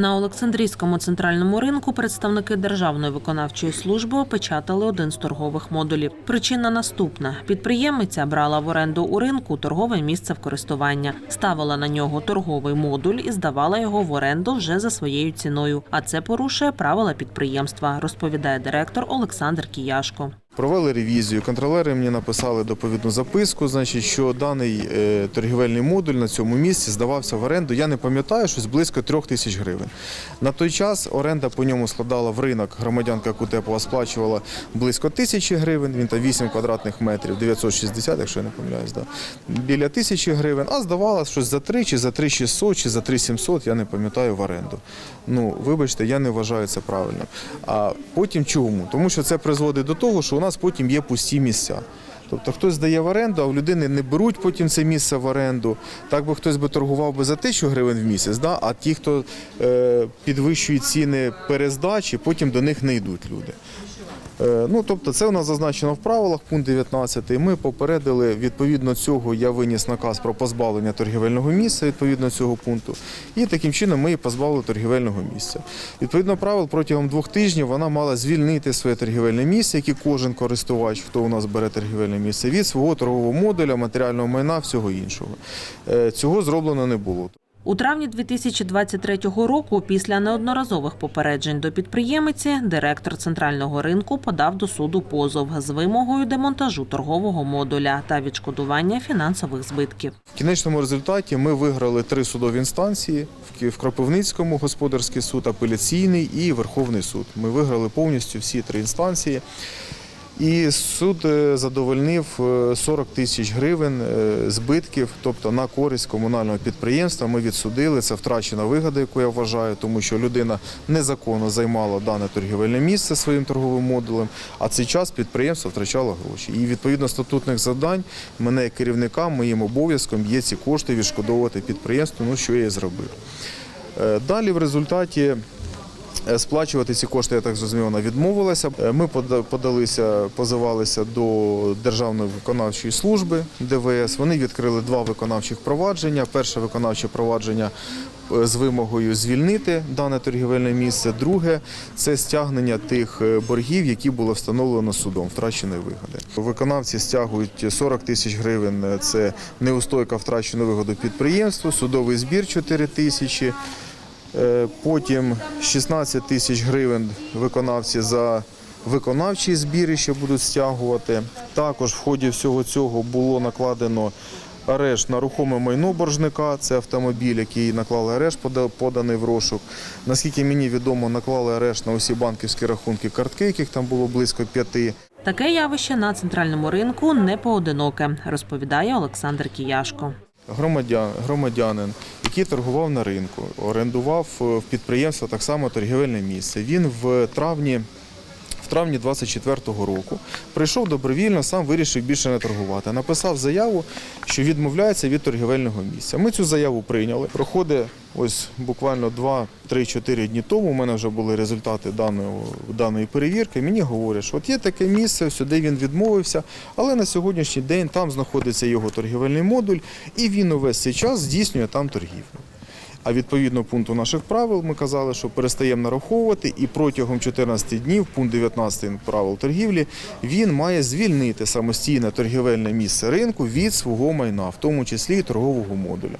На Олександрійському центральному ринку представники Державної виконавчої служби опечатали один з торгових модулів. Причина наступна: підприємиця брала в оренду у ринку торгове місце в користування, ставила на нього торговий модуль і здавала його в оренду вже за своєю ціною. А це порушує правила підприємства, розповідає директор Олександр Кіяшко. Провели ревізію. Контролери мені написали доповідну записку, значить, що даний е, торгівельний модуль на цьому місці здавався в оренду. Я не пам'ятаю, щось близько трьох тисяч гривень. На той час оренда по ньому складала в ринок. Громадянка Кутепова сплачувала близько тисячі гривень. Він там 8 квадратних метрів, 960, якщо я не помиляюсь, да. біля тисячі гривень, а здавала щось за 3, чи за 3600, чи за 3700, я не пам'ятаю в оренду. Ну, вибачте, я не вважаю це правильним. А потім чому? Тому що це призводить до того, що у нас потім є пусті місця. Тобто хтось здає в оренду, а в людини не беруть потім це місце в оренду. Так би хтось би торгував би за тисячу гривень в місяць, да? а ті, хто е, підвищує ціни перездачі, потім до них не йдуть люди. Е, Ну, тобто, це у нас зазначено в правилах, пункт 19. Ми попередили, відповідно цього я виніс наказ про позбавлення торгівельного місця відповідно цього пункту. І таким чином ми її позбавили торгівельного місця. Відповідно правил протягом двох тижнів вона мала звільнити своє торгівельне місце, як і кожен користувач, хто у нас бере торгівельне місце, від свого торгового модуля, матеріального майна, всього іншого. Е, Цього зроблено не було. У травні 2023 року, після неодноразових попереджень до підприємиці, директор центрального ринку подав до суду позов з вимогою демонтажу торгового модуля та відшкодування фінансових збитків. В кінечному результаті ми виграли три судові інстанції в Кропивницькому господарський суд, апеляційний і Верховний суд. Ми виграли повністю всі три інстанції. І суд е, задовольнив е, 40 тисяч гривень е, збитків, тобто на користь комунального підприємства. Ми відсудили це втрачена вигода, яку я вважаю, тому що людина незаконно займала дане торгівельне місце своїм торговим модулем, а цей час підприємство втрачало гроші. І відповідно статутних завдань мене як керівника, моїм обов'язком є ці кошти відшкодовувати підприємству, ну що я і зробив. Е, Далі в результаті Е, Сплачувати ці кошти, я так зрозумів, вона відмовилася. Е, Ми пода- подалися, позивалися до Державної виконавчої служби ДВС. Вони відкрили два виконавчих провадження. Перше виконавче провадження е, з вимогою звільнити дане торгівельне місце. Друге це стягнення тих е, боргів, які було встановлено судом, втраченої вигоди. Виконавці стягують 40 тисяч гривень. е, Це неустойка втраченої вигоди підприємству, судовий збір 4 тисячі. Е, Потім 16 тисяч гривень виконавці за виконавчі збіри ще будуть стягувати. Також в ході всього цього було накладено арешт на рухоме майно боржника. Це автомобіль, який наклали арешт, поданий в розшук. Наскільки мені відомо, наклали арешт на усі банківські рахунки картки, яких там було близько п'яти. Таке явище на центральному ринку не поодиноке, розповідає Олександр Кіяшко. Громадян, громадянин, який торгував на ринку, орендував е, в підприємства так само торгівельне місце. Він в травні. Травні 24-го року прийшов добровільно, сам вирішив більше не торгувати. Написав заяву, що відмовляється від торгівельного місця. Ми цю заяву прийняли. Проходить ось буквально 2-3-4 дні тому. У мене вже були результати даної, даної перевірки. Мені говорять, що от є таке місце, сюди він відмовився, але на сьогоднішній день там знаходиться його торгівельний модуль, і він увесь цей час здійснює там торгівлю. А відповідно пункту наших правил ми казали, що перестаємо нараховувати, і протягом 14 днів, пункт 19 правил торгівлі, він має звільнити самостійне торгівельне місце ринку від свого майна, в тому числі і торгового модуля.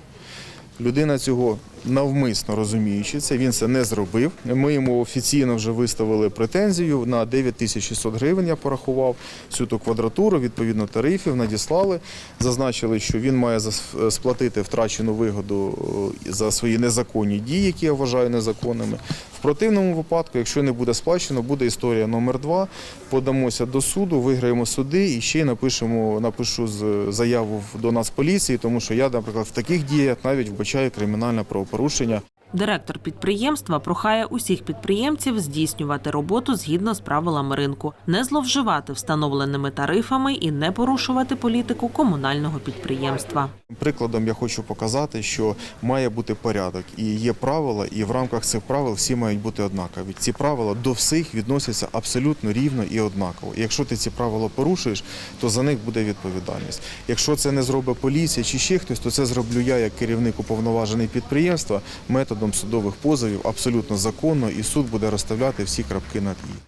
Людина цього навмисно розуміючи це, він це не зробив. Ми йому офіційно вже виставили претензію на 9600 гривень. Я порахував всю ту квадратуру, відповідно тарифів, надіслали. Зазначили, що він має зас- сплатити втрачену вигоду е, за свої незаконні дії, які я вважаю незаконними. В противному випадку, якщо не буде сплачено, буде історія номер два. Подамося до суду, виграємо суди і ще й напишемо, напишу з- заяву до нас поліції, тому що я, наприклад, в таких діях навіть вбачаю кримінальне правопорушення порушення. Директор підприємства прохає усіх підприємців здійснювати роботу згідно з правилами ринку, не зловживати встановленими тарифами і не порушувати політику комунального підприємства. Прикладом я хочу показати, що має бути порядок і є правила, і в рамках цих правил всі мають бути однакові. Ці правила до всіх відносяться абсолютно рівно і однаково. Якщо ти ці правила порушуєш, то за них буде відповідальність. Якщо це не зробить поліція чи ще хтось, то це зроблю я як керівник уповноважений підприємства методом методом судових позовів абсолютно законно, і суд буде розставляти всі крапки над «і».